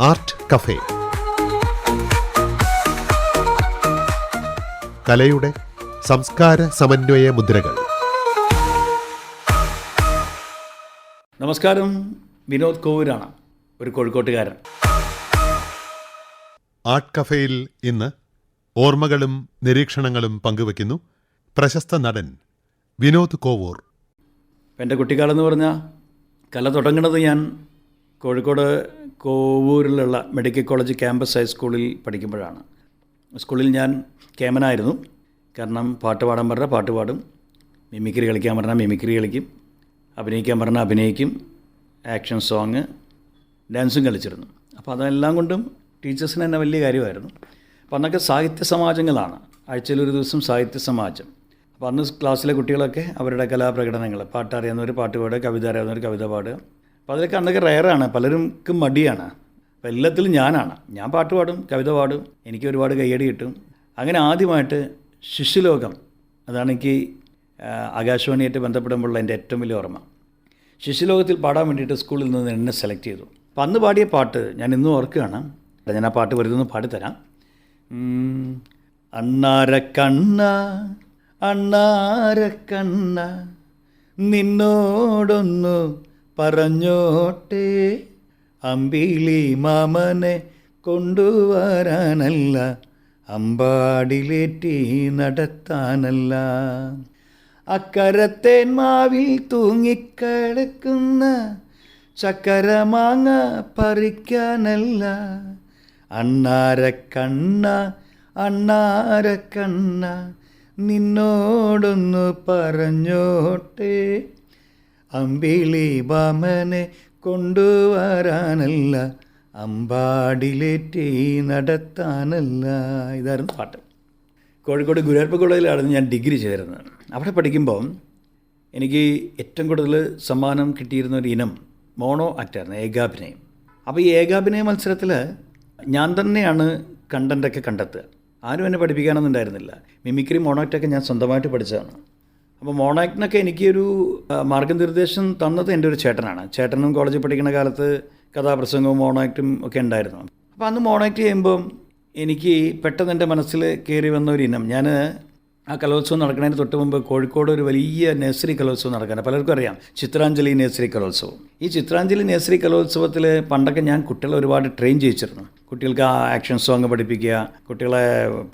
Art cafe. കലയുടെ സംസ്കാര സമന്വയ മുദ്രകൾ. നമസ്കാരം. വിനോദ് കോവൂരാണ് ഒരു കോഴിക്കോട്ടുകാരൻ. ആർട്ട് കഫേയിൽ ഇന്ന് ഓർമ്മകളും നിരീക്ഷണങ്ങളും പങ്കുവയ്ക്കുന്നു പ്രശസ്ത നടൻ വിനോദ് കോവൂർ. എന്റെ കുട്ടിക്കാലം എന്ന് പറഞ്ഞാൽ കല തുടങ്ങുന്നത് ഞാൻ കോഴിക്കോട് കോവൂരിലുള്ള മെഡിക്കൽ കോളേജ് ക്യാമ്പസ് ഹൈസ്കൂളിൽ പഠിക്കുമ്പോഴാണ്. സ്കൂളിൽ ഞാൻ കേമനായിരുന്നു. കാരണം പാട്ട് പാടാൻ പറഞ്ഞാൽ പാട്ട് പാടും. മിമിക്രി കളിക്കാൻ പറഞ്ഞാൽ മിമിക്രി കളിക്കും. അഭിനയിക്കാൻ പറഞ്ഞാൽ അഭിനയിക്കും. ആക്ഷൻ സോങ് ഡാൻസും കളിച്ചിരുന്നു. അപ്പോൾ അതെല്ലാം കൊണ്ടും ടീച്ചേഴ്സിന് തന്നെ വലിയ കാര്യമായിരുന്നു. അപ്പോൾ അന്നൊക്കെ സാഹിത്യ സമാജങ്ങളാണ്. ആഴ്ചയിൽ ഒരു ദിവസം സാഹിത്യ സമാജം. അപ്പോൾ അന്ന് ക്ലാസ്സിലെ കുട്ടികളൊക്കെ അവരുടെ കലാപ്രകടനങ്ങൾ പാട്ടറിയാവുന്നവർ പാട്ട് പാടുക കവിത അറിയാവുന്നവർ കവിത പാടുക. അപ്പോൾ അതിലൊക്കെ അന്നൊക്കെ റയറാണ് പലർക്കും മടിയാണ്. അപ്പോൾ എല്ലാത്തിലും ഞാനാണ്. ഞാൻ പാട്ട് പാടും കവിത പാടും എനിക്ക് ഒരുപാട് കയ്യടി കിട്ടും. അങ്ങനെ ആദ്യമായിട്ട് ശിശുലോകം അതാണ് എനിക്ക് ആകാശവാണിയായിട്ട് ബന്ധപ്പെടുമ്പോഴുള്ള എന്റെ ഏറ്റവും വലിയ ഓർമ്മ. ശിശുലോകത്തിൽ പാടാൻ വേണ്ടിയിട്ട് സ്കൂളിൽ നിന്ന് എന്നെ സെലക്ട് ചെയ്തു. അപ്പം അന്ന് പാടിയ പാട്ട് ഞാൻ ഇന്നും ഓർക്കുകയാണ്. ഞാൻ ആ പാട്ട് വെറുതെ പാടിത്തരാം. അണ്ണാര കണ്ണ അണ്ണാര കണ്ണ നിന്നോടൊന്നു പറഞ്ഞോട്ടെ അമ്പിളി മാമനെ കൊണ്ടുവരാനല്ല അമ്പാടിലേറ്റി നടത്താനല്ല. അക്കരത്തേൻ മാവിൽ തൂങ്ങിക്കിടക്കുന്ന ചക്കരമാങ്ങ പറിക്കാനല്ല. അണ്ണാര കണ്ണ അണ്ണാര കണ്ണ നിന്നോടൊന്ന് പറഞ്ഞോട്ടെ. അമ്പിളി ബാമനെ കൊണ്ടുവരാനല്ല അമ്പാടിലേറ്റി നടത്താനല്ല. ഇതായിരുന്നു പാട്ട്. കോഴിക്കോട് ഗുരുവായൂർപ്പ് കോളേജിലായിരുന്നു ഞാൻ ഡിഗ്രി ചേരുന്നത്. അവിടെ പഠിക്കുമ്പോൾ എനിക്ക് ഏറ്റവും കൂടുതൽ സമ്മാനം കിട്ടിയിരുന്ന ഒരു ഇനം മോണോ ആക്റ്റായിരുന്നു ഏകാഭിനയം. അപ്പോൾ ഈ ഏകാഭിനയ മത്സരത്തിൽ ഞാൻ തന്നെയാണ് കണ്ടന്റൊക്കെ കണ്ടെത്തുക. ആരും എന്നെ പഠിപ്പിക്കാനൊന്നും ഉണ്ടായിരുന്നില്ല. മിമിക്രി മോണോ ആക്റ്റൊക്കെ ഞാൻ സ്വന്തമായിട്ട് പഠിച്ചതാണ്. അപ്പോൾ മോണാക്ടിനൊക്കെ എനിക്കൊരു മാർഗനിർദ്ദേശം തന്നത് എന്റെ ഒരു ചേട്ടനാണ്. ചേട്ടനും കോളേജിൽ പഠിക്കുന്ന കാലത്ത് കഥാപ്രസംഗവും മോണാക്റ്റും ഒക്കെ ഉണ്ടായിരുന്നു. അപ്പോൾ അന്ന് മോണാക്ട് ചെയ്യുമ്പം എനിക്ക് പെട്ടെന്ന് എന്റെ മനസ്സിൽ കയറി വന്ന ഒരു ഇനം. ഞാൻ ആ കലോത്സവം നടക്കുന്നതിന് തൊട്ട് മുമ്പ് കോഴിക്കോട് ഒരു വലിയ നഴ്സറി കലോത്സവം നടക്കുന്നത് പലർക്കും അറിയാം. ചിത്രാഞ്ജലി നഴ്സറി കലോത്സവം. ഈ ചിത്രാഞ്ജലി നഴ്സറി കലോത്സവത്തിൽ പണ്ടൊക്കെ ഞാൻ കുട്ടികളെ ഒരുപാട് ട്രെയിൻ ചെയ്യിച്ചിരുന്നു. കുട്ടികൾക്ക് ആ ആക്ഷൻ സോങ് പഠിപ്പിക്കുക കുട്ടികളെ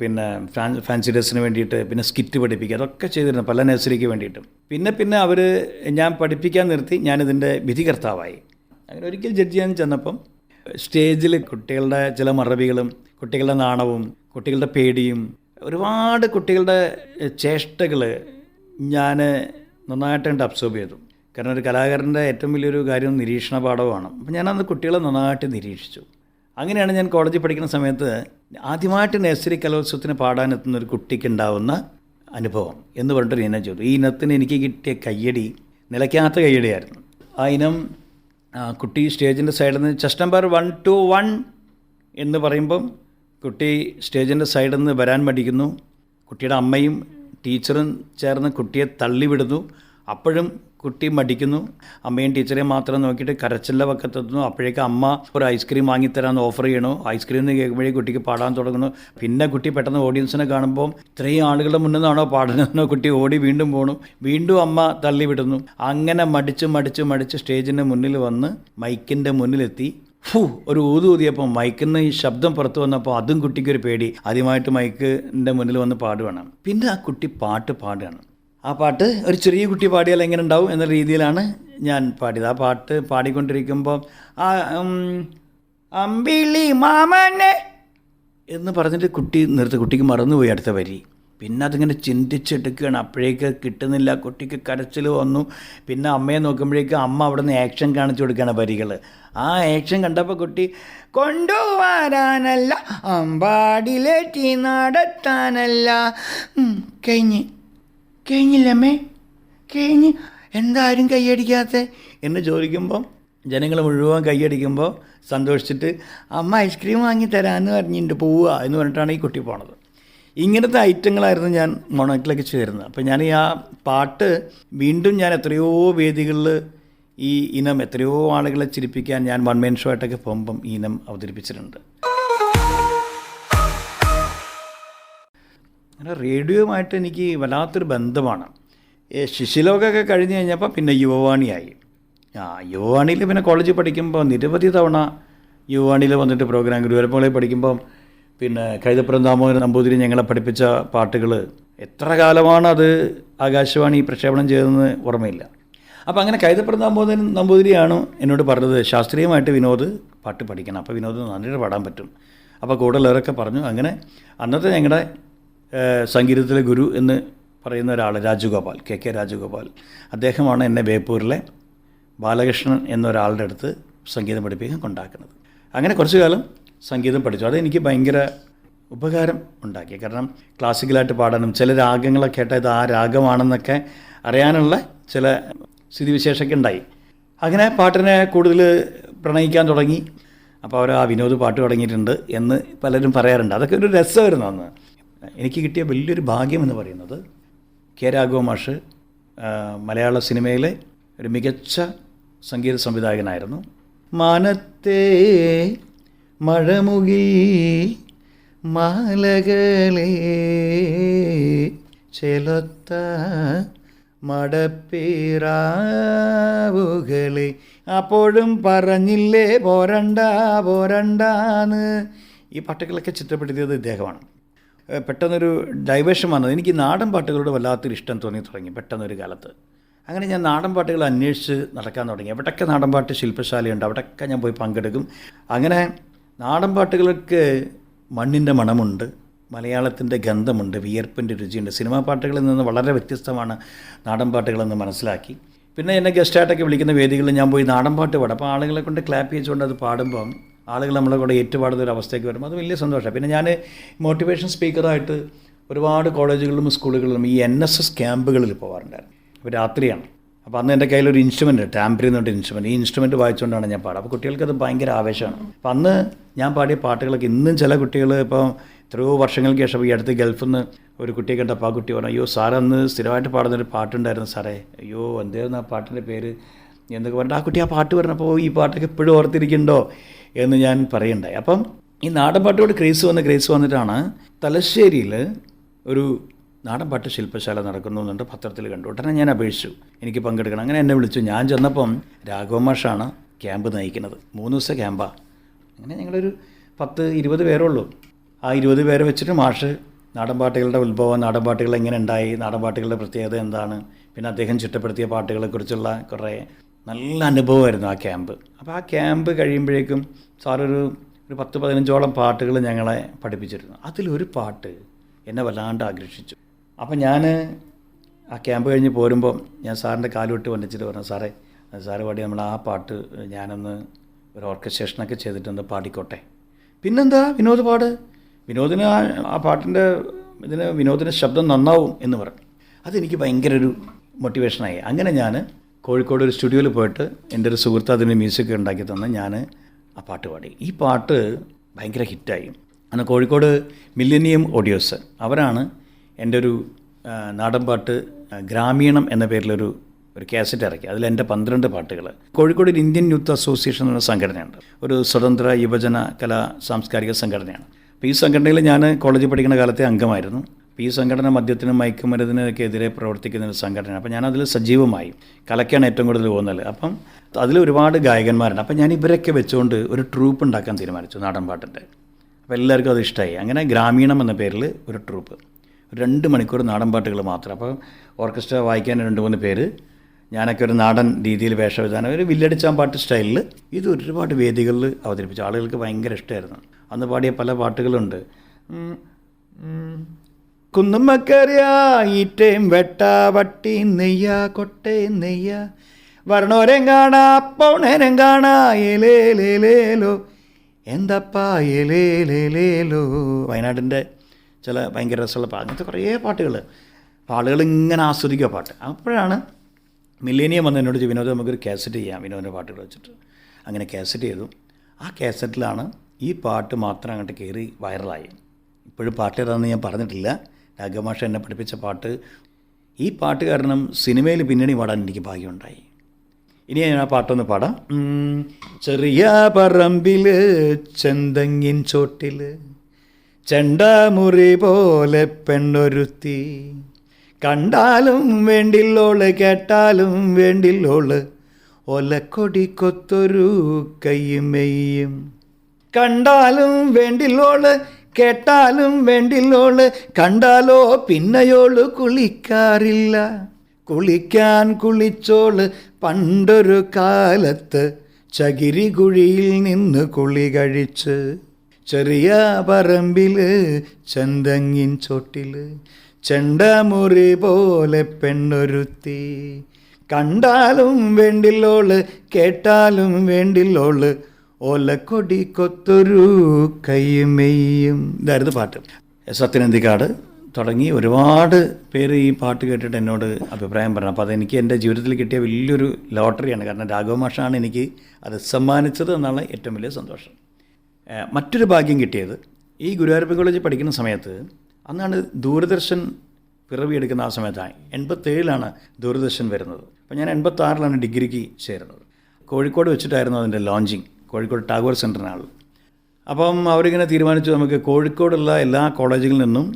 പിന്നെ ഫാൻ ഫാൻസി ഡ്രസ്സിന് വേണ്ടിയിട്ട് പിന്നെ സ്കിറ്റ് പഠിപ്പിക്കുക അതൊക്കെ ചെയ്തിരുന്നു പല നഴ്സറിക്ക് വേണ്ടിയിട്ടും. പിന്നെ പിന്നെ അവർ ഞാൻ പഠിപ്പിക്കാൻ നിർത്തി ഞാനിതിന്റെ വിധികർത്താവായി. അങ്ങനെ ഒരിക്കൽ ജഡ്ജ് ചെയ്യാൻ ചെന്നപ്പം സ്റ്റേജിൽ കുട്ടികളുടെ ചില മറവികളും കുട്ടികളുടെ നാണവും കുട്ടികളുടെ പേടിയും ഒരുപാട് കുട്ടികളുടെ ചേഷ്ടകൾ ഞാൻ നന്നായിട്ട് അബ്സോർബ് ചെയ്തു. കാരണം ഒരു കലാകാരന്റെ ഏറ്റവും വലിയൊരു കാര്യം നിരീക്ഷണ പാഠവുമാണ്. അപ്പം ഞാനന്ന് കുട്ടികളെ നന്നായിട്ട് നിരീക്ഷിച്ചു. അങ്ങനെയാണ് ഞാൻ കോളേജിൽ പഠിക്കുന്ന സമയത്ത് ആദ്യമായിട്ട് നഴ്സറി കലോത്സവത്തിന് പാടാനെത്തുന്ന ഒരു കുട്ടിക്ക് ഉണ്ടാവുന്ന അനുഭവം എന്ന് പറഞ്ഞിട്ടൊരു ഇനം ചെയ്തു. ഈ ഇനത്തിന് എനിക്ക് കിട്ടിയ കയ്യടി നിലയ്ക്കാത്ത കയ്യടിയായിരുന്നു. ആ ഇനം കുട്ടി സ്റ്റേജിന്റെ സൈഡിൽ നിന്ന് chest number one two one എന്ന് പറയുമ്പം കുട്ടി സ്റ്റേജിന്റെ സൈഡിൽ നിന്ന് വരാൻ മടിക്കുന്നു. കുട്ടിയുടെ അമ്മയും ടീച്ചറും ചേർന്ന് കുട്ടിയെ തള്ളിവിടുന്നു അപ്പോഴും കുട്ടി മടിക്കുന്നു. അമ്മയും ടീച്ചറെയും മാത്രം നോക്കിയിട്ട് കരച്ചിലിന്റെ പക്കത്തെത്തുന്നു അപ്പോഴേക്കും അമ്മ ഒരു ഐസ്ക്രീം വാങ്ങിത്തരാമെന്ന് ഓഫർ ചെയ്യണു. ഐസ്ക്രീം എന്ന് കേൾക്കുമ്പോഴേ കുട്ടിക്ക് പാടാൻ തുടങ്ങുന്നു. പിന്നെ കുട്ടി പെട്ടെന്ന് ഓഡിയൻസിനെ കാണുമ്പോൾ ഇത്രയും ആളുകളുടെ മുന്നിൽ നിന്നാണോ പാടുന്നതെന്നോ കുട്ടി ഓടി വീണ്ടും പോണു. വീണ്ടും അമ്മ തള്ളിവിടുന്നു അങ്ങനെ മടിച്ച് മടിച്ച് മടിച്ച് സ്റ്റേജിന്റെ മുന്നിൽ വന്ന് മൈക്കിന്റെ മുന്നിലെത്തി. ഫു ഒരു ഊതു ഊതിയപ്പോൾ മൈക്കിൽ നിന്ന് ഈ ശബ്ദം പുറത്തു വന്നപ്പോൾ അതും കുട്ടിക്കൊരു പേടി. ആദ്യമായിട്ട് മൈക്കിന്റെ മുന്നിൽ വന്ന് പാടുകയാണ് പിന്നെ ആ കുട്ടി പാട്ട് പാടുകയാണ്. ആ പാട്ട് ഒരു ചെറിയ കുട്ടി പാടിയാൽ എങ്ങനെ ഉണ്ടാവും എന്ന രീതിയിലാണ് ഞാൻ പാടിയത്. ആ പാട്ട് പാടിക്കൊണ്ടിരിക്കുമ്പോൾ ആ അമ്പിളി മാമനെ എന്ന് പറഞ്ഞിട്ട് കുട്ടി നിർത്തി. കുട്ടിക്ക് മറന്നുപോയി അടുത്ത വരി. പിന്നെ അതിങ്ങനെ ചിന്തിച്ചെടുക്കുകയാണ്. അപ്പോഴേക്ക് കിട്ടുന്നില്ല. കുട്ടിക്ക് കരച്ചിൽ വന്നു. പിന്നെ അമ്മയെ നോക്കുമ്പോഴേക്കും അമ്മ അവിടെ നിന്ന് ആക്ഷൻ കാണിച്ചു കൊടുക്കുകയാണ് വരികൾ ആ ആക്ഷൻ കണ്ടപ്പോൾ കുട്ടി കൊണ്ടുവരാനല്ല. അമ്പാടിലേറ്റി നടത്താനല്ല. കഴിഞ്ഞ്. കഴിഞ്ഞില്ലമ്മേ. കഴിഞ്ഞ്. എന്താരും കൈയടിക്കാത്ത? എന്ന് ചോദിക്കുമ്പം ജനങ്ങൾ മുഴുവൻ കൈയടിക്കുമ്പോൾ സന്തോഷിച്ചിട്ട് അമ്മ ഐസ്ക്രീം വാങ്ങി തരാമെന്ന് പറഞ്ഞിട്ട് പോവുക എന്ന് പറഞ്ഞിട്ടാണ് ഈ കുട്ടി പോണത്. ഇങ്ങനത്തെ ഐറ്റങ്ങളായിരുന്നു ഞാൻ മൊണക്കിലൊക്കെ ചേരുന്നത്. അപ്പോൾ ഞാൻ ഈ ആ പാട്ട് വീണ്ടും ഞാൻ എത്രയോ വേദികളിൽ ഈ ഇനം എത്രയോ ആളുകളെ ചിരിപ്പിക്കാൻ ഞാൻ വൺ മെയിൻ ഷോ ആയിട്ടൊക്കെ പോകുമ്പം ഈ ഇനം അവതരിപ്പിച്ചിട്ടുണ്ട്. അങ്ങനെ റേഡിയോയുമായിട്ട് എനിക്ക് വല്ലാത്തൊരു ബന്ധമാണ്. ശിശുലോകമൊക്കെ കഴിഞ്ഞ് കഴിഞ്ഞപ്പോൾ പിന്നെ യുവവാണിയായി. ആ യുവവാണിയിൽ പിന്നെ കോളേജിൽ പഠിക്കുമ്പോൾ നിരവധി തവണ യുവവാണിയിൽ വന്നിട്ട് പ്രോഗ്രാം ഗുരുവരപ്പുകളിൽ പഠിക്കുമ്പം പിന്നെ കൈതപ്പുറം ദാമോദരൻ നമ്പൂതിരി ഞങ്ങളെ പഠിപ്പിച്ച പാട്ടുകൾ എത്ര കാലമാണ് അത് ആകാശവാണി പ്രക്ഷേപണം ചെയ്തതെന്ന് ഓർമ്മയില്ല. അപ്പോൾ അങ്ങനെ കൈതപ്പുറം ദാമോദരൻ നമ്പൂതിരിയാണ് എന്നോട് പറഞ്ഞത്. ശാസ്ത്രീയമായിട്ട് വിനോദ് പാട്ട് പഠിക്കണം. അപ്പോൾ വിനോദ് നന്നായിട്ട് പാടാൻ പറ്റും. അപ്പോൾ കൂടുതലേറൊക്കെ പറഞ്ഞു അങ്ങനെ അന്നത്തെ ഞങ്ങളുടെ സംഗീതത്തിലെ ഗുരു എന്ന് പറയുന്ന ഒരാൾ രാജഗോപാൽ കെ കെ രാജഗോപാൽ അദ്ദേഹമാണ് എന്നെ ബേപ്പൂരിലെ ബാലകൃഷ്ണൻ എന്നൊരാളുടെ അടുത്ത് സംഗീതം പഠിപ്പിക്കാൻ കൊണ്ടാക്കുന്നത്. അങ്ങനെ കുറച്ചു കാലം സംഗീതം പഠിച്ചു. അതെനിക്ക് ഭയങ്കര ഉപകാരം ഉണ്ടാക്കി. കാരണം ക്ലാസിക്കലായിട്ട് പാടാനും ചില രാഗങ്ങളൊക്കെ ആയിട്ട് ഇത് ആ രാഗമാണെന്നൊക്കെ അറിയാനുള്ള ചില സ്ഥിതിവിശേഷമൊക്കെ ഉണ്ടായി. അങ്ങനെ പാട്ടിനെ കൂടുതൽ പ്രണയിക്കാൻ തുടങ്ങി. അപ്പോൾ അവർ ആ വിനോദ് പാട്ട് തുടങ്ങിയിട്ടുണ്ട് എന്ന് പലരും പറയാറുണ്ട്. അതൊക്കെ ഒരു രസമായിരുന്നു അന്ന്. എനിക്ക് കിട്ടിയ വലിയൊരു ഭാഗ്യം എന്ന് പറയുന്നത് കെ രാഘവ മാഷ് മലയാള സിനിമയിലെ ഒരു മികച്ച സംഗീത സംവിധായകനായിരുന്നു. മാനത്തെ മഴമുകിൽ മാലകളെ ചെലത്ത മടപ്പീറാവുകളെ. അപ്പോഴും പറഞ്ഞില്ലേ പോരണ്ട പോരണ്ടാന്ന്. ഈ പാട്ടുകളൊക്കെ ചിത്രപ്പെടുത്തിയത് ഇദ്ദേഹമാണ്. പെട്ടെന്നൊരു ഡൈവേഷൻ വന്നത്. എനിക്ക് നാടൻ പാട്ടുകളോട് വല്ലാത്തൊരു ഇഷ്ടം തോന്നി തുടങ്ങി പെട്ടെന്നൊരു കാലത്ത്. അങ്ങനെ ഞാൻ നാടൻ പാട്ടുകൾ അന്വേഷിച്ച് നടക്കാൻ തുടങ്ങി. എവിടെയൊക്കെ നാടൻ പാട്ട് ശില്പശാലയുണ്ട് അവിടെയൊക്കെ ഞാൻ പോയി പങ്കെടുക്കും. അങ്ങനെ നാടൻ പാട്ടുകൾക്ക് മണ്ണിന്റെ മണമുണ്ട് മലയാളത്തിന്റെ ഗന്ധമുണ്ട് വിയർപ്പിന്റെ രുചിയുണ്ട്. സിനിമാ പാട്ടുകളിൽ നിന്ന് വളരെ വ്യത്യസ്തമാണ് നാടൻ പാട്ടുകളെന്ന് മനസ്സിലാക്കി. പിന്നെ എന്നെ ഗസ്റ്റായിട്ടൊക്കെ വിളിക്കുന്ന വേദികളിൽ ഞാൻ പോയി നാടൻ പാട്ട് പാടും. അപ്പോൾ ആളുകളെ കൊണ്ട് ക്ലാപ്പ് ചെയ്തുകൊണ്ട് അത് പാടുമ്പം ആളുകൾ നമ്മളെ കൂടെ ഏറ്റുപാടുന്ന ഒരു അവസ്ഥയ്ക്ക് വരുമ്പോൾ അത് വലിയ സന്തോഷമാണ്. പിന്നെ ഞാൻ മോട്ടിവേഷൻ സ്പീക്കറായിട്ട് ഒരുപാട് കോളേജുകളിലും സ്കൂളുകളിലും ഈ എൻ എസ് എസ് ക്യാമ്പുകളിൽ പോകാറുണ്ടായിരുന്നു. അപ്പോൾ രാത്രിയാണ്. അപ്പോൾ അന്ന് എന്റെ കയ്യിൽ ഒരു ഇൻസ്ട്രുമെന്റ് ടാംബ്രി എന്ന് പറഞ്ഞ ഇൻസ്ട്രുമെന്റ് ഈ ഇൻസ്ട്രുമെന്റ് വായിച്ചുകൊണ്ടാണ് ഞാൻ പാടുക. അപ്പോൾ കുട്ടികൾക്ക് അത് ഭയങ്കര ആവേശമാണ്. അപ്പോൾ അന്ന് ഞാൻ പാടിയ പാട്ടുകളൊക്കെ ഇന്നും ചില കുട്ടികൾ ഇപ്പോൾ എത്രയോ വർഷങ്ങൾക്ക് ശേഷം ഈ അടുത്ത് ഗൾഫിൽ നിന്ന് ഒരു കുട്ടിയെ കണ്ടപ്പോൾ ആ കുട്ടി പറഞ്ഞു അയ്യോ സാർ അന്ന് സ്ഥിരമായിട്ട് പാടുന്നൊരു പാട്ടുണ്ടായിരുന്നു സാറേ. അയ്യോ എന്തായിരുന്നു ആ പാട്ടിന്റെ പേര്? എന്തൊക്കെ പറഞ്ഞിട്ട് ആ കുട്ടി ആ പാട്ട് പറഞ്ഞപ്പോൾ ഈ പാട്ടൊക്കെ എപ്പോഴും ഓർത്തിരിക്കുന്നുണ്ടോ? എന്ന് ഞാൻ പറയുണ്ടായി അപ്പം ഈ നാടൻ പാട്ടോട് ക്രേസ് വന്ന ക്രേസ് വന്നിട്ടാണ് തലശ്ശേരിയിൽ ഒരു നാടൻ പാട്ട് ശില്പശാല നടക്കുന്നു എന്നുണ്ട് പത്രത്തിൽ കണ്ടു. ഉടനെ ഞാൻ അപേക്ഷിച്ചു. എനിക്ക് പങ്കെടുക്കണം. അങ്ങനെ എന്നെ വിളിച്ചു. ഞാൻ ചെന്നപ്പം രാഘവമാഷാണ് ക്യാമ്പ് നയിക്കുന്നത്. മൂന്ന് ദിവസം ക്യാമ്പാണ് അങ്ങനെ ഞങ്ങളൊരു പത്ത് ഇരുപത് പേരേ ഉള്ളൂ ആ ഇരുപത് പേരെ വെച്ചിട്ട് മാഷ് നാടൻപാട്ടുകളുടെ ഉത്ഭവം നാടൻപാട്ടുകൾ എങ്ങനെ ഉണ്ടായി നാടൻപാട്ടുകളുടെ പ്രത്യേകത എന്താണ് പിന്നെ അദ്ദേഹം ചിട്ടപ്പെടുത്തിയ പാട്ടുകളെക്കുറിച്ചുള്ള കുറേ നല്ല അനുഭവമായിരുന്നു ആ ക്യാമ്പ്. അപ്പോൾ ആ ക്യാമ്പ് കഴിയുമ്പോഴേക്കും സാറൊരു ഒരു പത്ത് പതിനഞ്ചോളം പാട്ടുകൾ ഞങ്ങളെ പഠിപ്പിച്ചിരുന്നു. അതിലൊരു പാട്ട് എന്നെ വല്ലാണ്ട് ആകർഷിച്ചു. അപ്പം ഞാൻ ആ ക്യാമ്പ് കഴിഞ്ഞ് പോരുമ്പോൾ ഞാൻ സാറിന്റെ കാലുവിട്ട് വന്നിച്ചിട്ട് പറഞ്ഞു സാറേ സാറ് പാടി നമ്മൾ ആ പാട്ട് ഞാനൊന്ന് ഒരു ഓർക്കസ്ട്രേഷനൊക്കെ ചെയ്തിട്ടൊന്ന് പാടിക്കോട്ടെ. പിന്നെന്താ വിനോദ് പാട്. വിനോദിന് ആ ആ പാട്ടിന്റെ ഇതിന് വിനോദിന്റെ ശബ്ദം നന്നാവും എന്ന് പറഞ്ഞു. അതെനിക്ക് ഭയങ്കര ഒരു മോട്ടിവേഷനായി അങ്ങനെ ഞാൻ കോഴിക്കോട് ഒരു സ്റ്റുഡിയോയിൽ പോയിട്ട് എന്റെ ഒരു സുഹൃത്ത് അതിന് മ്യൂസിക് ഉണ്ടാക്കി തന്ന് ഞാൻ ആ പാട്ട് പാടി. ഈ പാട്ട് ഭയങ്കര ഹിറ്റായി. അന്ന് കോഴിക്കോട് മില്ലേനിയം ഓഡിയോസ്. അവരാണ് എന്റെ ഒരു നാടൻപാട്ട് നാടൻ പാട്ട് ഗ്രാമീണം എന്ന പേരിലൊരു ഒരു കാസറ്റ് ഇറക്കി. അതിൽ എന്റെ പന്ത്രണ്ട് പാട്ടുകൾ കോഴിക്കോട് ഇന്ത്യൻ യൂത്ത് അസോസിയേഷൻ എന്ന സംഘടനയുണ്ട്. ഒരു സ്വതന്ത്ര യുവജന കലാ സാംസ്കാരിക സംഘടനയാണ്. അപ്പോൾ ഈ സംഘടനയിൽ ഞാൻ കോളേജിൽ പഠിക്കുന്ന കാലത്തെ അംഗമായിരുന്നു. അപ്പോൾ ഈ സംഘടന മദ്യത്തിനും മയക്കുമരുന്നിനൊക്കെ എതിരെ പ്രവർത്തിക്കുന്ന ഒരു സംഘടനയാണ്. അപ്പോൾ ഞാനതിൽ സജീവമായി കലയ്ക്കാണ് ഏറ്റവും കൂടുതൽ പോകുന്നത്. അപ്പം അതിൽ ഒരുപാട് ഗായകന്മാരുണ്ട്. അപ്പം ഞാൻ ഇവരൊക്കെ വെച്ചുകൊണ്ട് ഒരു ട്രൂപ്പ് ഉണ്ടാക്കാൻ തീരുമാനിച്ചു നാടൻ പാട്ടിന്റെ അപ്പോൾ എല്ലാവർക്കും അത് ഇഷ്ടമായി അങ്ങനെ ഗ്രാമീണം എന്ന പേരിൽ ഒരു ട്രൂപ്പ്. രണ്ട് മണിക്കൂർ നാടൻ പാട്ടുകൾ മാത്രം. അപ്പോൾ ഓർക്കസ്ട്ര വായിക്കാൻ രണ്ട് മൂന്ന് പേര്. ഞാനൊക്കെ ഒരു നാടൻ രീതിയിൽ വേഷവിധാനം ഒരു വില്ലടിച്ചാൻ പാട്ട് സ്റ്റൈലിൽ ഇത് ഒരുപാട് വേദികളിൽ അവതരിപ്പിച്ചു. ആളുകൾക്ക് ഭയങ്കര ഇഷ്ടമായിരുന്നു. അന്ന് പാടിയ പല പാട്ടുകളുണ്ട്. കുന്നുമ്മക്കറിയാറ്റേം ഉം. കുന്നുമ്മക്കറിയായിട്ടേം വെട്ട വട്ടി നെയ്യ കൊട്ടേ നെയ്യ. വരണോരം കാണാ പൗണേരം കാണാ ഏലേലേലേലോ. എന്തപ്പാ ഏലേലേലേലോ. വയനാടിന്റെ ചില ഭയങ്കര രസമുള്ള പാട്ട്. അങ്ങനത്തെ കുറേ പാട്ടുകൾ അപ്പോൾ ആളുകൾ ഇങ്ങനെ ആസ്വദിക്കുക പാട്ട്. അപ്പോഴാണ് മില്ലേനിയം വന്ന് എന്നോട് വിനോദ് നമുക്കൊരു കാസറ്റ് ചെയ്യാം. വിനോദിന്റെ പാട്ടുകൾ വെച്ചിട്ട്. അങ്ങനെ കാസറ്റ് ചെയ്തു. ആ കാസറ്റിലാണ് ഈ പാട്ട് മാത്രം അങ്ങോട്ട് കയറി വൈറലായി. ഇപ്പോഴും പാട്ട് ഏതാണെന്ന് ഞാൻ പറഞ്ഞിട്ടില്ല. രാഘമാഷ എന്നെ പഠിപ്പിച്ച പാട്ട്. ഈ പാട്ട് കാരണം സിനിമയിൽ പിന്നണി പാടാൻ എനിക്ക് ഭാഗ്യമുണ്ടായി. ഇനി ഞാൻ ആ പാട്ടൊന്ന് പാടാം. ചെറിയ പറമ്പിൽ ചെന്തങ്ങിൻ ചോട്ടിൽ. ചെണ്ടമുറി പോലെ പെണ്ണൊരുത്തി. കണ്ടാലും വേണ്ടില്ലോൾ കേട്ടാലും വേണ്ടില്ലോൾ ഒലക്കൊടി കൊത്തൊരു കയ്യും കയ്യുമെയ്യും കണ്ടാലും വേണ്ടില്ലോൾ കേട്ടാലും വേണ്ടില്ലോൾ കണ്ടാലോ പിന്നയോൾ കുളിക്കാറില്ല. കുളിക്കാൻ കുളിച്ചോൾ പണ്ടൊരു കാലത്ത് ചകിരി കുഴിയിൽ നിന്ന് കുളി കഴിച്ച് ചെറിയ പറമ്പിൽ ചന്തങ്ങിൻ ചോട്ടിൽ ചെണ്ടമുറി പോലെ പെണ്ണൊരുത്തി. കണ്ടാലും വേണ്ടില്ലോൾ കേട്ടാലും വേണ്ടില്ലോൾ ഓലക്കൊടി കൊത്തൊരു കയ്യുമെയ്യും ഇതായിരുന്നു പാട്ട്. സത്യനന്ദിക്കാട് തുടങ്ങി ഒരുപാട് പേര് ഈ പാട്ട് കേട്ടിട്ട് എന്നോട് അഭിപ്രായം പറഞ്ഞു. അപ്പോൾ അതെനിക്ക് എന്റെ ജീവിതത്തിൽ കിട്ടിയ വലിയൊരു ലോട്ടറിയാണ്. കാരണം രാഘവ മാഷാണ് എനിക്ക് അത് സമ്മാനിച്ചത് എന്നാണ് ഏറ്റവും വലിയ സന്തോഷം. മറ്റൊരു ഭാഗ്യം കിട്ടിയത് ഈ ഗുരുവായൂരപ്പൻ കോളേജിൽ പഠിക്കുന്ന സമയത്ത് അന്നാണ് ദൂരദർശൻ പിറവിയെടുക്കുന്ന ആ സമയത്താണ് എൺപത്തേഴിലാണ് ദൂരദർശൻ വരുന്നത്. അപ്പോൾ ഞാൻ എൺപത്താറിലാണ് ഡിഗ്രിക്ക് ചേരുന്നത്. കോഴിക്കോട് വെച്ചിട്ടായിരുന്നു അതിന്റെ ലോഞ്ചിങ്. കോഴിക്കോട് ടാഗോർ സെന്ററിനാണ് അപ്പം അവരിങ്ങനെ തീരുമാനിച്ചു നമുക്ക് കോഴിക്കോടുള്ള എല്ലാ കോളേജുകളിൽ നിന്നും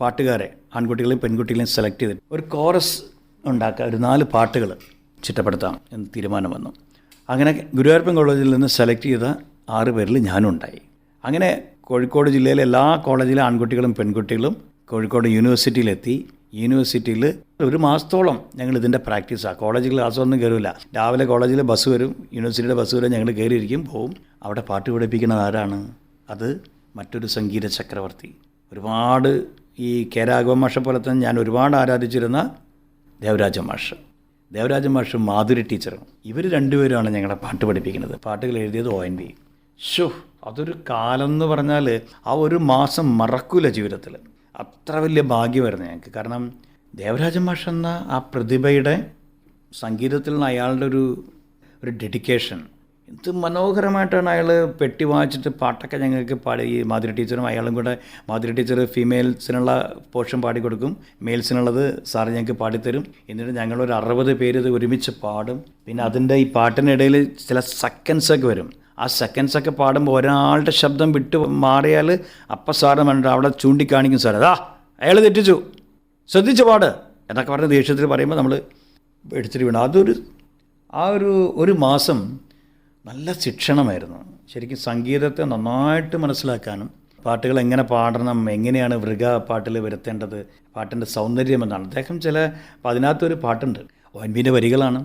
പാട്ടുകാരെ ആൺകുട്ടികളെയും പെൺകുട്ടികളെയും സെലക്ട് ചെയ്തിട്ട് ഒരു കോറസ് ഉണ്ടാക്കുക ഒരു നാല് പാട്ടുകൾ ചിട്ടപ്പെടുത്താം എന്ന് തീരുമാനം വന്നു. അങ്ങനെ ഗുരുവായൂരപ്പൻ കോളേജിൽ നിന്ന് സെലക്ട് ചെയ്ത ആറ് പേരിൽ ഞാനുണ്ടായി. അങ്ങനെ കോഴിക്കോട് ജില്ലയിലെ എല്ലാ കോളേജിലെ ആൺകുട്ടികളും പെൺകുട്ടികളും കോഴിക്കോട് യൂണിവേഴ്സിറ്റിയിലെത്തി. യൂണിവേഴ്സിറ്റിയിൽ ഒരു മാസത്തോളം ഞങ്ങൾ ഇതിന്റെ പ്രാക്ടീസാണ് കോളേജിൽ ക്ലാസ്സൊന്നും കയറില്ല രാവിലെ കോളേജിൽ ബസ് വരും. യൂണിവേഴ്സിറ്റിയുടെ ബസ് വരും. ഞങ്ങൾ കയറിയിരിക്കും പോവും. അവിടെ പാട്ട് പഠിപ്പിക്കുന്നത് ആരാണ്? അത് മറ്റൊരു സംഗീത ചക്രവർത്തി. ഒരുപാട് ഈ കേരാഗവ മാഷെ പോലെ തന്നെ ഞാൻ ഒരുപാട് ആരാധിച്ചിരുന്ന ദേവരാജ മാഷ്. ദേവരാജ മാഷും മാധുരി ടീച്ചറും ഇവർ രണ്ടുപേരുമാണ് ഞങ്ങളെ പാട്ട് പഠിപ്പിക്കുന്നത്. പാട്ടുകൾ എഴുതിയത് ഒ എൻ വി. ഷോ അതൊരു കാലം എന്ന് പറഞ്ഞാൽ ആ ഒരു മാസം മറക്കൂല ജീവിതത്തിൽ അത്ര വലിയ ഭാഗ്യമായിരുന്നു ഞങ്ങൾക്ക് കാരണം ദേവരാജൻ മാഷ് എന്ന ആ പ്രതിഭയുടെ സംഗീതത്തിൽ നിന്ന് അയാളുടെ ഒരു ഒരു ഡെഡിക്കേഷൻ. എന്ത് മനോഹരമായിട്ടാണ് അയാൾ പെട്ടി വായിച്ചിട്ട് പാട്ടൊക്കെ ഞങ്ങൾക്ക് പാടി ഈ മാധുരി ടീച്ചറും അയാളും കൂടെ മാധുരി ടീച്ചർ ഫീമെയിൽസിനുള്ള പോർഷൻ പാടിക്കൊടുക്കും മെയിൽസിനുള്ളത് സാറ് ഞങ്ങൾക്ക് പാടിത്തരും. എന്നിട്ട് ഞങ്ങളൊരു അറുപത് പേര് ഇത് ഒരുമിച്ച് പാടും. പിന്നെ അതിന്റെ ഈ പാട്ടിനിടയിൽ ചില സെക്കൻഡ്സൊക്കെ വരും. ആ സെക്കൻഡ്സൊക്കെ പാടുമ്പോൾ ഒരാളുടെ ശബ്ദം വിട്ട് മാറിയാൽ അപ്പം സാറ് വേണ്ട അവിടെ ചൂണ്ടിക്കാണിക്കും സാർ അതാ അയാൾ തെറ്റിച്ചു. ശ്രദ്ധിച്ചു പാട് എന്നൊക്കെ പറഞ്ഞ ദേഷ്യത്തിൽ പറയുമ്പോൾ നമ്മൾ എടുത്തിട്ട് വീണു. അതൊരു ആ ഒരു ഒരു മാസം നല്ല ശിക്ഷണമായിരുന്നു. ശരിക്കും സംഗീതത്തെ നന്നായിട്ട് മനസ്സിലാക്കാനും പാട്ടുകൾ എങ്ങനെ പാടണം എങ്ങനെയാണ് വൃഗ പാട്ടിൽ വരുത്തേണ്ടത് പാട്ടിന്റെ സൗന്ദര്യം എന്നാണ് അദ്ദേഹം ചില അപ്പം അതിനകത്തൊരു പാട്ടുണ്ട്. ഒൻപിന്റെ വരികളാണ്.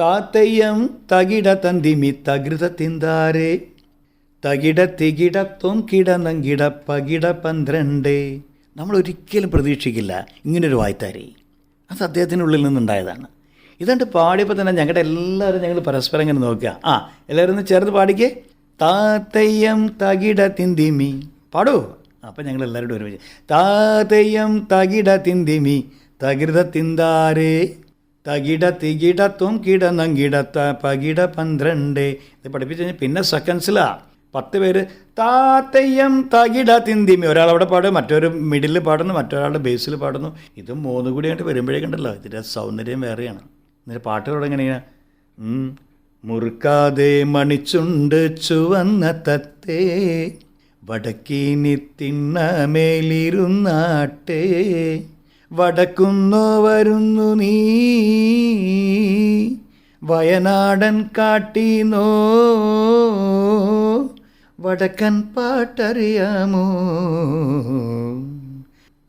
താത്തയ്യം തകിട തന്തിമി തകൃത തിന്താരേ. തകിട കിട നങ്കിട പകിട പന്ത്രണ്ട്. നമ്മൾ ഒരിക്കലും പ്രതീക്ഷിക്കില്ല ഇങ്ങനൊരു വായ്ത്താരി. അത് അദ്ദേഹത്തിനുള്ളിൽ നിന്നുണ്ടായതാണ്. ഇതുകൊണ്ട് പാടിയപ്പോൾ തന്നെ ഞങ്ങളുടെ എല്ലാവരും ഞങ്ങൾ പരസ്പരം ഇങ്ങനെ നോക്കുക. ആ എല്ലാവരും ഒന്ന് ചേർന്ന് പാടിക്കേ. താത്തയ്യം തകിട തിന്തിമി. പാടൂ. അപ്പം ഞങ്ങൾ എല്ലാവരോടും ഒരുമിച്ച്. താത്തയ്യം തകിട തിന്തിമി തകൃത തിന്താരേ. തകിട തികിട തും കിട നങ്കിട ത പകിട പന്ത്രണ്ട്. ഇത് പഠിപ്പിച്ച് കഴിഞ്ഞാൽ പിന്നെ സെക്കൻഡ്സിലാ പത്ത് പേര് താത്തയ്യം തകിട തിന്തിമി ഒരാളവിടെ പാടും മറ്റൊരു മിഡിൽ പാടുന്നു മറ്റൊരാളുടെ ബേസിൽ പാടുന്നു. ഇത് മൂന്നും കൂടി ആയിട്ട് വരുമ്പോഴേക്കുണ്ടല്ലോ ഇതിന്റെ സൗന്ദര്യം വേറെയാണ്. എന്നിട്ട് പാട്ട് എങ്ങനെയാണ്. മുറുക്കാതെ മണിച്ചുണ്ട് ചുവന്ന തത്തേ. വടക്കീനി തിണ്ണമേലിരുന്നാട്ടേ വടക്കുന്നോ വരുന്നു നീ. വയനാടൻ കാട്ടീനോ വടക്കൻ പാട്ടറിയാമോ.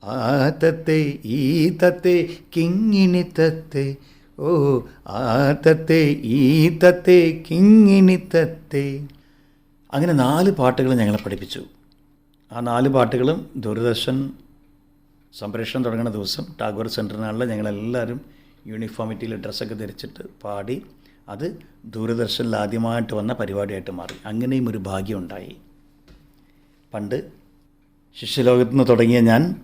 ആ തത്തെ ഈ തത്തെ കിങ്ങിണി തത്തെ. ഓ ആ തത്തെ ഈ തത്തെ കിങ്ങിണി തത്തെ. അങ്ങനെ നാല് പാട്ടുകൾ ഞങ്ങളെ പഠിപ്പിച്ചു. ആ നാല് പാട്ടുകളും ദൂരദർശൻ സംപ്രേഷണം തുടങ്ങുന്ന ദിവസം ടാഗോർ സെന്ററിനാളിൽ ഞങ്ങളെല്ലാവരും യൂണിഫോമിറ്റിയിൽ ഡ്രസ്സൊക്കെ ധരിച്ചിട്ട് പാടി അത് ദൂരദർശനിൽ ആദ്യമായിട്ട് വന്ന പരിപാടിയായിട്ട് മാറി. അങ്ങനെയും ഒരു ഭാഗ്യം ഉണ്ടായി. പണ്ട് ശിഷ്യലോകത്ത് നിന്ന് തുടങ്ങിയ ഞാൻ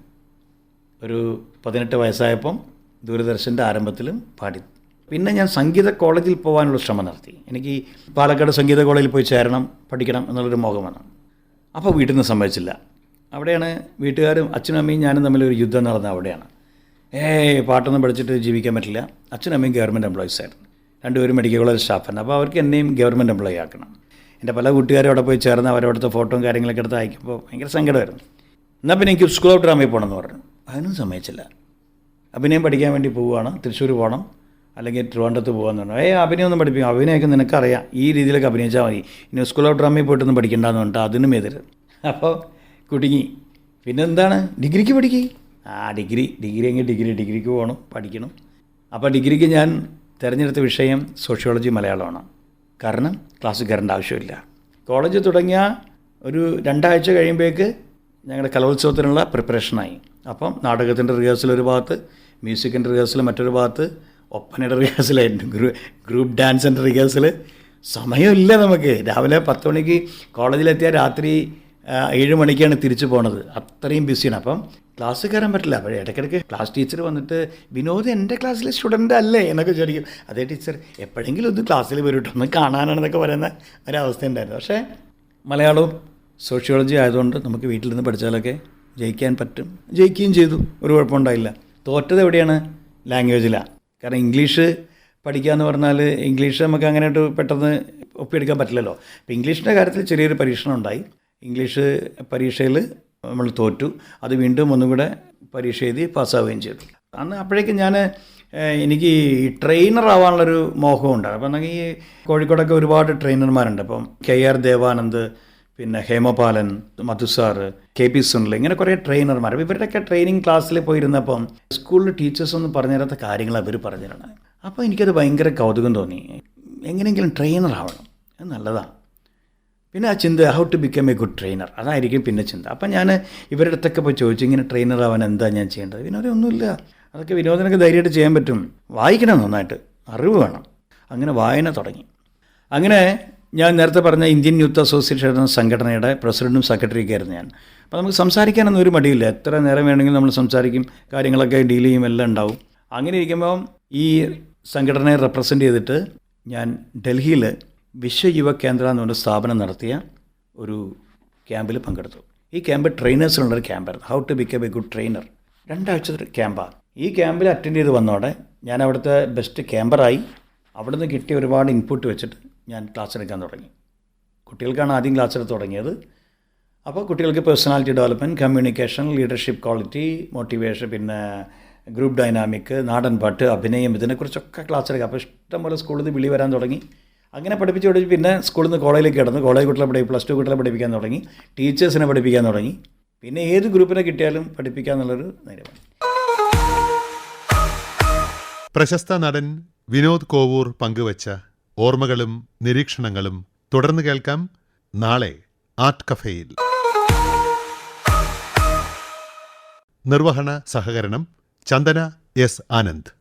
ഒരു പതിനെട്ട് വയസ്സായപ്പം ദൂരദർശന്റെ ആരംഭത്തിലും പാടി. പിന്നെ ഞാൻ സംഗീത കോളേജിൽ പോകാനുള്ള ശ്രമം നടത്തി. എനിക്ക് പാലക്കാട് സംഗീത കോളേജിൽ പോയി ചേരണം പഠിക്കണം എന്നുള്ളൊരു മോഹം വന്നു. അപ്പോൾ വീട്ടിൽ നിന്ന് സമ്മതിച്ചില്ല. അവിടെയാണ് വീട്ടുകാരും അച്ഛനും അമ്മയും ഞാനും തമ്മിലൊരു യുദ്ധം നടന്ന അവിടെയാണ്. ഏയ് പാട്ടൊന്നും പഠിച്ചിട്ട് ജീവിക്കാൻ പറ്റില്ല. അച്ഛനും അമ്മയും ഗവൺമെന്റ് എംപ്ലോയീസ് ആയിരുന്നു. രണ്ടുപേരും മെഡിക്കൽ കോളേജ് സ്റ്റാഫാണ് അപ്പോൾ അവർക്ക് എന്നെയും ഗവൺമെന്റ് എംപ്ലോയി ആക്കണം. എന്റെ പല കൂട്ടുകാരും അവിടെ പോയി ചേർന്ന് അവരവിടുത്തെ ഫോട്ടോയും കാര്യങ്ങളൊക്കെ എടുത്ത് അയക്കുമ്പോൾ ഭയങ്കര സങ്കടമായിരുന്നു. എന്നാൽ പിന്നെ എനിക്ക് സ്കൂൾ ഓഫ് ഡ്രാമയിൽ പോകണമെന്ന് പറഞ്ഞു. അതിനും സമ്മതിച്ചില്ല. അഭിനയം പഠിക്കാൻ വേണ്ടി പോവുകയാണ് തൃശ്ശൂർ പോകണം അല്ലെങ്കിൽ ട്രിവാൻഡ്രത്ത് പോകാമെന്ന് പറഞ്ഞു. ഏ അഭിനയം ഒന്നും പഠിപ്പിക്കും. അഭിനയമൊക്കെ നിനക്കറിയാം. ഈ രീതിയിലൊക്കെ അഭിനയിച്ചാൽ മതി. ഇനി സ്കൂൾ ഓഫ് ഡ്രാമയിൽ പോയിട്ടൊന്നും പഠിക്കേണ്ടെന്ന് പറഞ്ഞിട്ട് അതിനും എതിര്. അപ്പോൾ കുടുങ്ങി. പിന്നെന്താണ്? ഡിഗ്രിക്ക് പഠിക്കുക ആ ഡിഗ്രി. ഡിഗ്രി എങ്കിൽ ഡിഗ്രി ഡിഗ്രിക്ക് പോകണം പഠിക്കണം. അപ്പോൾ ഡിഗ്രിക്ക് ഞാൻ തിരഞ്ഞെടുത്ത വിഷയം സോഷ്യോളജി മലയാളമാണ്. കാരണം ക്ലാസ് കയറേണ്ട ആവശ്യമില്ല. കോളേജ് തുടങ്ങിയ ഒരു രണ്ടാഴ്ച കഴിയുമ്പോഴേക്ക് ഞങ്ങളുടെ കലോത്സവത്തിനുള്ള പ്രിപ്പറേഷനായി അപ്പം നാടകത്തിന്റെ റിഹേഴ്സൽ ഒരു ഭാഗത്ത് മ്യൂസിക്കിന്റെ റിഹേഴ്സൽ മറ്റൊരു ഭാഗത്ത് ഒപ്പനയുടെ റിഹേഴ്സലായിരുന്നു ഗ്രൂ ഗ്രൂപ്പ് ഡാൻസിന്റെ റിഹേഴ്സൽ സമയമില്ല നമുക്ക്. രാവിലെ പത്ത് മണിക്ക് കോളേജിലെത്തിയാൽ രാത്രി ഏഴ് മണിക്കാണ് തിരിച്ചു പോണത്. അത്രയും ബിസിയാണ്. അപ്പം ക്ലാസ് കയറാൻ പറ്റില്ല. അപ്പോൾ ഇടയ്ക്കിടയ്ക്ക് ക്ലാസ് ടീച്ചർ വന്നിട്ട് വിനോദ് എന്റെ ക്ലാസ്സിലെ സ്റ്റുഡന്റ് അല്ലേ? എന്നൊക്കെ ചോദിക്കും. അതേ ടീച്ചർ എപ്പോഴെങ്കിലും ഒന്ന് ക്ലാസ്സിൽ വരും ഒന്ന് കാണാനാണെന്നൊക്കെ പറയുന്ന ഒരവസ്ഥ ഉണ്ടായിരുന്നു പക്ഷേ മലയാളവും സോഷ്യോളജി ആയതുകൊണ്ട് നമുക്ക് വീട്ടിൽ നിന്ന് പഠിച്ചാലൊക്കെ ജയിക്കാൻ പറ്റും. ജയിക്കുകയും ചെയ്തു. ഒരു കുഴപ്പമുണ്ടായില്ല. തോറ്റത് എവിടെയാണ്? ലാംഗ്വേജിലാണ് കാരണം ഇംഗ്ലീഷ് പഠിക്കുക എന്ന് പറഞ്ഞാൽ ഇംഗ്ലീഷ് നമുക്ക് അങ്ങനെയായിട്ട് പെട്ടെന്ന് ഒപ്പിയെടുക്കാൻ പറ്റില്ലല്ലോ. അപ്പോൾ ഇംഗ്ലീഷിന്റെ കാര്യത്തിൽ ചെറിയൊരു പരീക്ഷണം ഉണ്ടായി ഇംഗ്ലീഷ് പരീക്ഷയിൽ നമ്മൾ തോറ്റു. അത് വീണ്ടും ഒന്നും കൂടെ പരീക്ഷ എഴുതി പാസ്സാവുകയും ചെയ്തു. അന്ന് അപ്പോഴേക്കും ഞാൻ എനിക്ക് ഈ ട്രെയിനർ ആവാനുള്ളൊരു മോഹമുണ്ട്. അപ്പം എന്നെങ്കിൽ ഈ കോഴിക്കോടൊക്കെ ഒരുപാട് ട്രെയിനർമാരുണ്ട് അപ്പം കെ ആർ ദേവാനന്ദ് പിന്നെ ഹേമപാലൻ മധുസാർ കെ പി സുനിൽ ഇങ്ങനെ കുറേ ട്രെയിനർമാർ ഇവരുടെയൊക്കെ ട്രെയിനിങ് ക്ലാസ്സിൽ പോയിരുന്നപ്പം സ്കൂളിൽ ടീച്ചേഴ്സ് ഒന്നും പറഞ്ഞു തരാത്ത കാര്യങ്ങൾ അവർ പറഞ്ഞു തരണം അപ്പോൾ എനിക്കത് ഭയങ്കര കൗതുകം തോന്നി. എങ്ങനെയെങ്കിലും ട്രെയിനർ ആവണം. അത് നല്ലതാണ്. പിന്നെ ആ ചിന്ത how to become a good trainer അതായിരിക്കും പിന്നെ ചിന്ത. അപ്പം ഞാൻ ഇവരുടെ അടുത്തൊക്കെ പോയി ചോദിച്ചു ഇങ്ങനെ ട്രെയിനർ ആവാൻ എന്താ ഞാൻ ചെയ്യേണ്ടത്? വിനോദമൊന്നുമില്ല അതൊക്കെ വിനോദനൊക്കെ ധൈര്യമായിട്ട് ചെയ്യാൻ പറ്റും. വായിക്കണം നന്നായിട്ട്. അറിവ് വേണം. അങ്ങനെ വായന തുടങ്ങി. അങ്ങനെ ഞാൻ നേരത്തെ പറഞ്ഞ ഇന്ത്യൻ യൂത്ത് അസോസിയേഷൻ എന്ന സംഘടനയുടെ പ്രസിഡന്റും സെക്രട്ടറിയൊക്കെ ആയിരുന്നു ഞാൻ. അപ്പോൾ നമുക്ക് സംസാരിക്കാനൊന്നും ഒരു മടിയില്ല. എത്ര നേരം വേണമെങ്കിലും നമ്മൾ സംസാരിക്കും കാര്യങ്ങളൊക്കെ ഡീൽ ചെയ്യും എല്ലാം ഉണ്ടാവും. അങ്ങനെ ഇരിക്കുമ്പോൾ ഈ സംഘടനയെ റെപ്രസെന്റ് ചെയ്തിട്ട് ഞാൻ ഡൽഹിയിൽ വിശ്വയുവ കേന്ദ്ര എന്ന് പറഞ്ഞ സ്ഥാപനം നടത്തിയ ഒരു ക്യാമ്പിൽ പങ്കെടുത്തു. ഈ ക്യാമ്പ് ട്രെയിനേഴ്സിനുള്ളൊരു ക്യാമ്പായിരുന്നു. How to become a good trainer രണ്ടാഴ്ചത്തെ ക്യാമ്പാണ്. ഈ ക്യാമ്പിൽ അറ്റൻഡ് ചെയ്ത് വന്നോടെ ഞാൻ അവിടുത്തെ ബെസ്റ്റ് ക്യാമ്പറായി അവിടെ നിന്ന് കിട്ടിയ ഒരുപാട് ഇൻപുട്ട് വെച്ചിട്ട് ഞാൻ ക്ലാസ് എടുക്കാൻ തുടങ്ങി. കുട്ടികൾക്കാണ് ആദ്യം ക്ലാസ് എടുത്ത് തുടങ്ങിയത്. അപ്പോൾ കുട്ടികൾക്ക് personality development communication leadership quality motivation പിന്നെ ഗ്രൂപ്പ് ഡൈനാമിക് നാടൻ പാട്ട് അഭിനയം ഇതിനെക്കുറിച്ചൊക്കെ ക്ലാസ് എടുക്കുക അപ്പോൾ ഇഷ്ടംപോലെ സ്കൂളിൽ നിന്ന് വിളി വരാൻ തുടങ്ങി. അങ്ങനെ പഠിപ്പിച്ച് പഠിച്ച് പിന്നെ സ്കൂളിൽ നിന്ന് കോളേജിലേക്ക് കിടന്നു. കോളേജ് കുട്ടികളെ പഠി പ്ലസ് ടു കുട്ടികളെ പഠിപ്പിക്കാൻ തുടങ്ങി. ടീച്ചേഴ്സിനെ പഠിപ്പിക്കാൻ തുടങ്ങി. പിന്നെ ഏത് ഗ്രൂപ്പിനെ കിട്ടിയാലും പഠിപ്പിക്കുക എന്നുള്ളൊരു നേരമാണ് പ്രശസ്ത നടൻ വിനോദ് കോവൂർ പങ്കുവച്ച ഓർമ്മകളും നിരീക്ഷണങ്ങളും തുടർന്ന് കേൾക്കാം നാളെ ആർട്ട് കഫേയിൽ. നിർവഹണ സഹകരണം Chandana S Anand.